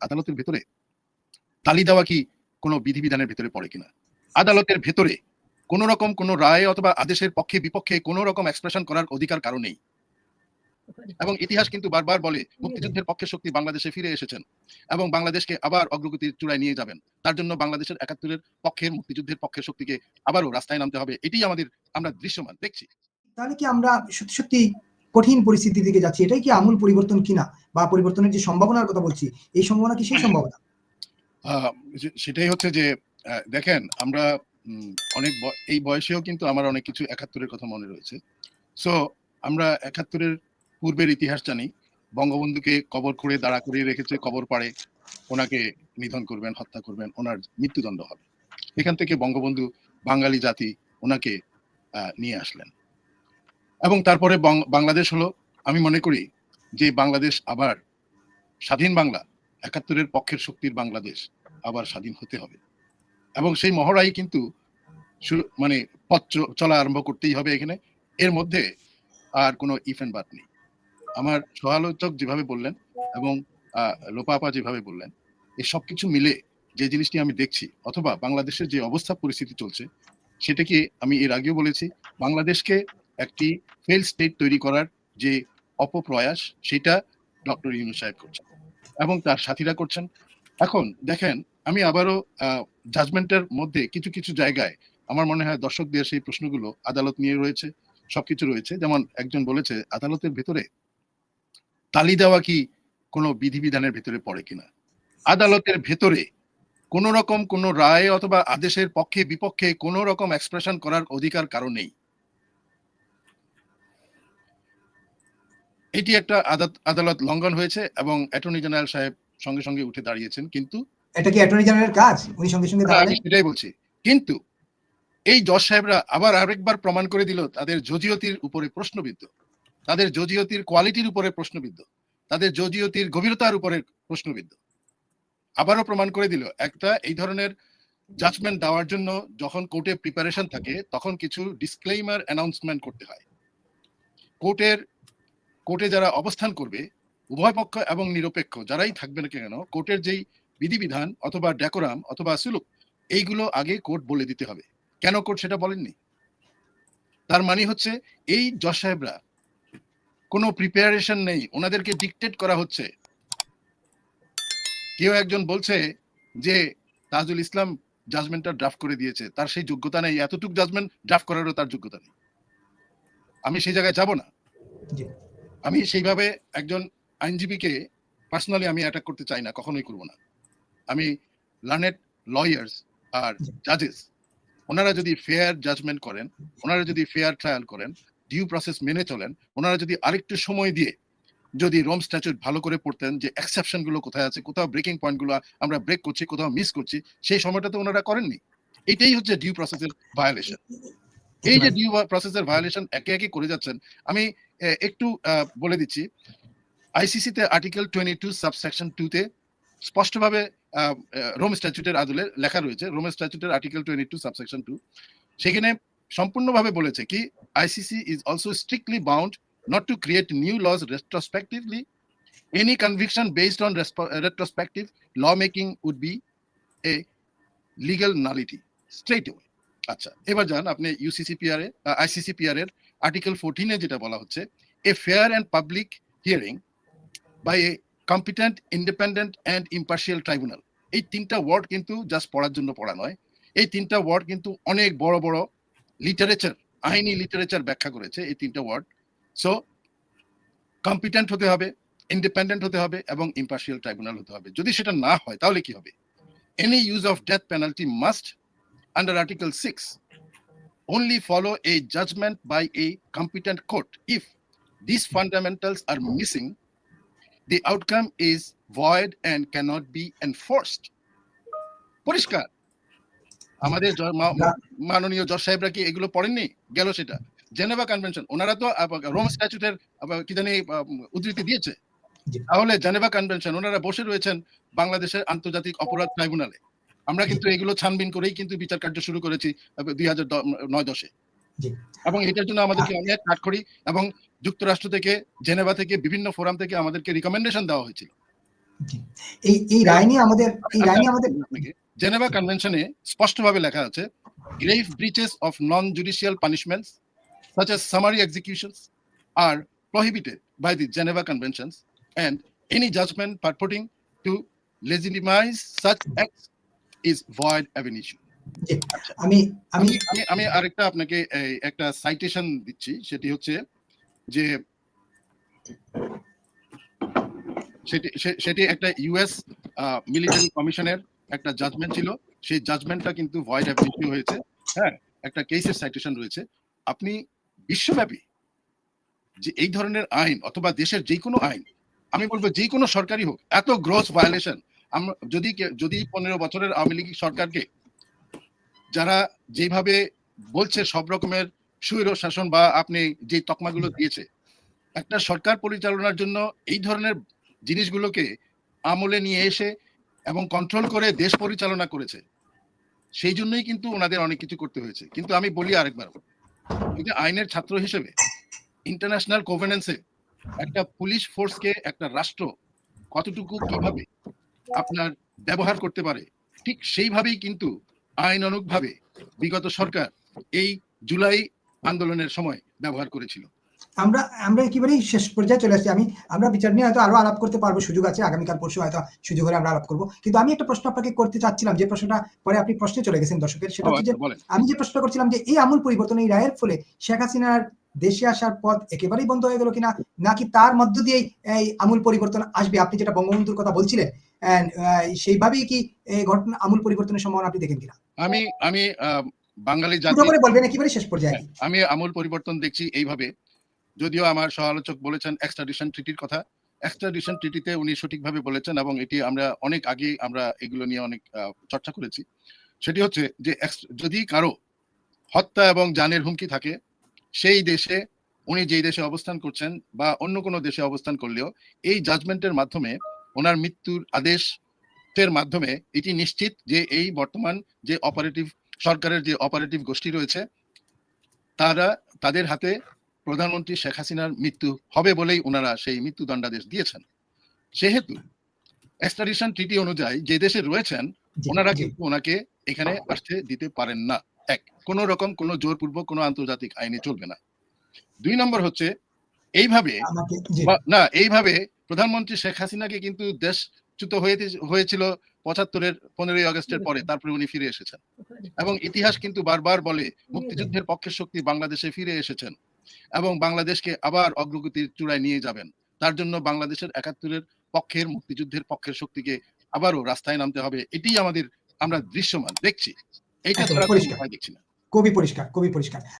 আদালতের ভেতরে তালি দেওয়া কি কোনো বিধিবিধানের ভেতরে পড়ে কিনা? আদালতের ভেতরে কোন রকম কোন রায় অথবা আদেশের পক্ষে বিপক্ষে কোন রকম এক্সপ্রেশন করার অধিকার কারও নেই। এবং ইতিহাস কিন্তু বারবার বলে, মুক্তিযুদ্ধের পক্ষে শক্তি বাংলাদেশে ফিরে এসেছেন এবং বাংলাদেশকে আবার অগ্রগতির চূড়ায় নিয়ে যাবেন। তার জন্য বাংলাদেশের একাত্তরের পক্ষের, মুক্তিযুদ্ধের পক্ষের শক্তিকে আবারও রাস্তায় নামতে হবে। এটি আমাদের আমরা দৃশ্যমান, দেখছি। তাহলে কি আমরা সত্যি সত্যি কঠিন পরিস্থিতির দিকে যাচ্ছি। এটাই কি আমূল পরিবর্তন কিনা? বা পরিবর্তনের যে সম্ভাবনার কথা বলছি এই সম্ভাবনা কি সেই সম্ভাবনা? সেটাই হচ্ছে যে দেখেন আমরা অনেক এই বয়সেও কিন্তু আমার অনেক কিছু একাত্তরের কথা মনে রয়েছে। সো আমরা একাত্তরের পূর্বের ইতিহাস জানি। বঙ্গবন্ধুকে কবর খুঁড়ে দাঁড়া করিয়ে রেখেছে কবর পাড়ে ওনাকে নিধন করবেন হত্যা করবেন ওনার মৃত্যুদণ্ড হবে। এখান থেকে বঙ্গবন্ধু বাঙালি জাতি ওনাকে আহ, নিয়ে আসলেন। এবং তারপরে বাংলাদেশ হলো আমি মনে করি যে বাংলাদেশ আবার স্বাধীন বাংলা একাত্তরের পক্ষের শক্তির বাংলাদেশ আবার স্বাধীন হতে হবে। এবং সেই মহড়াই কিন্তু মানে পথ চলা আরম্ভ করতেই হবে এখানে। এর মধ্যে আর কোনো ইফ এন্ড বাট নেই। আমার সহালোচক যেভাবে বললেন এবং আহ, লোপা যেভাবে বললেন এই সব কিছু মিলে যে জিনিসটি আমি দেখছি অথবা বাংলাদেশের যে অবস্থা পরিস্থিতি চলছে সেটাকে আমি এর আগেও বলেছি বাংলাদেশকে একটি ফেল স্টেট তৈরি করার যে অপপ্রয়াস, সেটা ডক্টর ইউনুস সাহেব করছেন এবং তার সাথীরা করছেন। এখন দেখেন, আমি আবারও জাজমেন্টের মধ্যে কিছু কিছু জায়গায় আমার মনে হয় দর্শকদের সেই প্রশ্নগুলো আদালত নিয়ে রয়েছে, সবকিছু রয়েছে। যেমন একজন বলেছে, আদালতের ভেতরে তালি দেওয়া কি কোনো বিধিবিধানের ভেতরে পড়ে কিনা? আদালতের ভেতরে কোন রকম কোন রায় অথবা আদেশের পক্ষে, বিপক্ষে কোন রকম এক্সপ্রেশন করার অধিকার কারও নেই। এটি একটা আদালত আদালত লঙ্ঘন হয়েছে এবং অ্যাটর্নি জেনারেল সাহেব সঙ্গে সঙ্গে উঠে দাঁড়িয়েছেন কিন্তু এটা কি অ্যাটর্নি জেনারেলের কাজ? উনি সঙ্গে সঙ্গে আমি দাঁড়ালেন? সেটাই বলছি। কিন্তু এই জজ সাহেবরা আবার আরেকবার প্রমাণ করে দিল তাদের জজিয়তির উপরে প্রশ্নবিদ্ধ। তাদের জজিয়তির কোয়ালিটির উপরে প্রশ্নবিদ্ধ। তাদের জজিয়তির গভীরতার উপরে প্রশ্নবিদ্ধ। আবারও প্রমাণ করে দিল একটা এই ধরনের জাজমেন্ট দেওয়ার জন্য যখন কোর্টে প্রিপারেশন থাকে তখন কিছু ডিসক্লেইমার অ্যানাউন্সমেন্ট করতে হয়। কোর্টের কোর্টে যারা অবস্থান করবে, উভয় পক্ষ এবং নিরপেক্ষ, যারাই থাকবে না কেন, কোর্টের যেই বিধিবিধান অথবা ডেকোরাম অথবা সুলুক, এইগুলো আগে কোর্ট বলে দিতে হবে। কেন কোর্ট সেটা বলেননি? তার মানে হচ্ছে, এই জজ সাহেবরা কোনো প্রিপারেশন নেই, ওনাদেরকে ডিকটেট করা হচ্ছে। কেউ একজন বলছে যে, তাজুল ইসলাম জাজমেন্টটা ড্রাফট করে দিয়েছে, তার সেই যোগ্যতা নেই, এতটুকু জাজমেন্ট ড্রাফট করারও তার যোগ্যতা নেই। আমি সেই জায়গায় যাব না। আমি সেইভাবে একজন আইনজীবীকে পার্সোনালি আমি অ্যাটাক করতে চাই না কখনোই করব না। আমি লার্নেড লয়ার্স আর জাজেস ওনারা যদি ফেয়ার জাজমেন্ট করেন ওনারা যদি ফেয়ার ট্রায়াল করেন ডিউ প্রসেস মেনে চলেন ওনারা যদি আরেকটু সময় দিয়ে যদি রোম স্ট্যাচুট ভালো করে পড়তেন যে গুলো কোথায় আছে কোথাও ব্রেকিং পয়েন্টগুলো আমরা ব্রেক করছি কোথাও মিস করছি সেই সময়টা তো ওনারা করেননি। এটাই হচ্ছে ডিউ প্রসেসের ভায়োলেশন এই যে ডিউ প্রসেসের ভায়োলেশন একে একে করে যাচ্ছেন আমি একটু বলে দিচ্ছি আইসিসিতে article twenty two subsection two তে স্পষ্টভাবে রোম স্ট্যাচুটের আদলে লেখা রয়েছে Rome স্ট্যাচুটের article twenty two subsection two সেখানে সম্পূর্ণভাবে বলেছে কি ICC is also strictly bound not to create new laws retrospectively. Any conviction based on retrospective lawmaking would be a legal nullity straight away. আচ্ছা এবার যান আপনি ইউসিসিপিআর আইসিসিপিআর এর article ফোরটিনে যেটা বলা হচ্ছে a fair and public hearing by a competent independent and impartial tribunal এই তিনটা ওয়ার্ড কিন্তু জাস্ট পড়ার জন্য পড়া নয়। এই তিনটা ওয়ার্ড কিন্তু অনেক বড় বড় লিটারেচার আইনি লিটারেচার ব্যাখ্যা করেছে এই তিনটা ওয়ার্ড সো কম্পিটেন্ট হতে হবে ইন্ডিপেন্ডেন্ট হতে হবে এবং ইম্পার্শিয়াল ট্রাইব্যুনাল হতে হবে। যদি সেটা না হয়, তাহলে কি হবে? Any use of death penalty must under article six only follow a judgment by a competent court. If these fundamentals are missing the outcome is void and cannot be enforced. পরিষ্কার আমাদের। মাননীয় জজ সাহেবরা কি এগুলো পড়েননি? গেল সেটা। Geneva Convention. ওনারা তো রোম স্ট্যাচুটের কি জানি উদ্ধৃতি দিয়েছে। তাহলে জেনেভা কনভেনশন ওনারা বসে রয়েছেন বাংলাদেশের আন্তর্জাতিক অপরাধ ট্রাইব্যুনালে। আমরা কিন্তু এগুলো ছানবিন করেই কিন্তু বিচার কার্য শুরু করেছি দুই হাজার নয় দশে। এবং এটার জন্য আমাদেরকে অনেক কাঠখড়ি এবং যুক্তরাষ্ট্র থেকে জেনেভা থেকে বিভিন্ন ফোরাম থেকে আমাদেরকে রিকমেন্ডেশন দেওয়া হয়েছিল। এই এই রায় নিয়ে আমাদের এই রায় নিয়ে আমাদের জেনেভা কনভেনশনে স্পষ্টভাবে লেখা আছে grave breaches of non-judicial punishments such as summary executions are prohibited by the Geneva Conventions and any judgment purporting to legitimize such acts is void ab initio. জি, আমি আমি আমি আরেকটা আপনাকে একটা সাইটেশন দিচ্ছি সেটি হচ্ছে যে সেটি একটা ইউএস মিলিটারি কমিশনের একটা জাজমেন্ট ছিল। সেই জাজমেন্টটা কিন্তু ভয়েড অ্যাপ্লিকেশন হয়েছে। হ্যাঁ একটা কেসের সাইটেশন রয়েছে। আপনি বিশ্বব্যাপী যে এই ধরনের আইন অথবা দেশের যে কোনো আইন আমি বলব যে কোনো সরকারি হোক এত গ্রোস ভায়োলেশন যদি যদি পনেরো বছরের আওয়ামী লীগ সরকারকে যারা যেভাবে বলছে সব রকমের সুইর শাসন বা আপনি যে তকমাগুলো দিয়েছে, একটা সরকার পরিচালনার জন্য এই ধরনের জিনিসগুলোকে আমলে নিয়ে এসে এবং কন্ট্রোল করে দেশ পরিচালনা করেছে, সেই জন্যই কিন্তু ওনাদের অনেক কিছু করতে হয়েছে। কিন্তু আমি বলি আরেকবার কিন্তু আইনের ছাত্র হিসেবে ইন্টারন্যাশনাল কোভেনেন্সে একটা পুলিশ ফোর্সকে একটা রাষ্ট্র কতটুকু কীভাবে আপনার ব্যবহার করতে পারে। ঠিক সেইভাবেই কিন্তু আইন অনুগভাবে বিগত সরকার এই জুলাই আন্দোলনের সময় ব্যবহার করেছিল। আমরা আমরা একেবারেই শেষ পর্যায়ে চলে আসছি। আমি আমরা বিচার নিয়ে হয়তো আরও আলাপ করতে পারব সুযোগ আছে। আগামীকাল পরশু হয়তো সুযোগ হলে আমরা আলাপ করব। কিন্তু আমি একটা প্রশ্ন আপনাকে করতে চাচ্ছিলাম যে প্রশ্নটা পরে আপনি প্রশ্নে চলে গেছেন দর্শকের সেটা হচ্ছে যে আমি যে প্রশ্ন করছিলাম যে এই আমূল পরিবর্তন এই রায়ের ফলে শেখ হাসিনার দেশে আসার পথ একেবারেই বন্ধ হয়ে গেল কিনা নাকি তার মধ্য দিয়ে এই আমূল পরিবর্তন আসবে? আপনি যেটা বঙ্গবন্ধুর কথা বলছিলেন সেইভাবেই কি এই ঘটনা আমূল পরিবর্তনের সম্ভাবনা আপনি দেখেন কিনা? আমি আমি বাঙালি জাতি করে বলবেন একেবারে শেষ পর্যায়ে। হ্যাঁ, আমি আমূল পরিবর্তন দেখছি এইভাবে। যদিও আমার সহালোচক বলেছেন এক্সট্রাডিশন ট্রিটির কথা। এক্সট্রাডিশন ট্রিটিতে উনি সঠিকভাবে বলেছেন এবং এটি আমরা অনেক আগে আমরা এগুলো নিয়ে অনেক চর্চা করেছি। সেটি হচ্ছে যে যদি কারও হত্যা এবং জানের হুমকি থাকে সেই দেশে উনি যেই দেশে অবস্থান করছেন বা অন্য কোনো দেশে অবস্থান করলেও এই জাজমেন্টের মাধ্যমে ওনার মৃত্যুর আদেশের মাধ্যমে এটি নিশ্চিত যে এই বর্তমান যে অপারেটিভ সরকারের যে অপারেটিভ গোষ্ঠী রয়েছে তারা তাদের হাতে প্রধানমন্ত্রী শেখ হাসিনার মৃত্যু হবে বলেই ওনারা সেই মৃত্যু দণ্ডাদেশ দিয়েছেন। সেহেতু এক্সট্রাডিশন ট্রিটি অনুযায়ী যে দেশে রয়েছেন ওনারা কিন্তু ওনাকে এখানে আসতে দিতে পারেন না। এক কোন রকম কোনো জোরপূর্বক কোনো আন্তর্জাতিক আইনে চলবে না। দুই নম্বর হচ্ছে এইভাবে না এইভাবে প্রধানমন্ত্রী শেখ হাসিনাকে কিন্তু দেশচ্যুত হয়ে হয়েছিল পঁচাত্তরের পনেরোই আগস্টের পরে তারপরে উনি ফিরে এসেছেন। এবং ইতিহাস কিন্তু বারবার বলে মুক্তিযুদ্ধের পক্ষের শক্তি বাংলাদেশে ফিরে এসেছেন এবং বাংলাদেশকে আবার অগ্রগতির চূড়ায় নিয়ে যাবেন। তার জন্য বাংলাদেশের একাত্তরের পক্ষের মুক্তিযুদ্ধের পক্ষের শক্তিকে আবারও রাস্তায় নামতে হবে। এটাই আমাদের আমরা দৃশ্যমান দেখছি। এইটা দেখছি না। কবি পরিষ্কার কবি পরিষ্কার।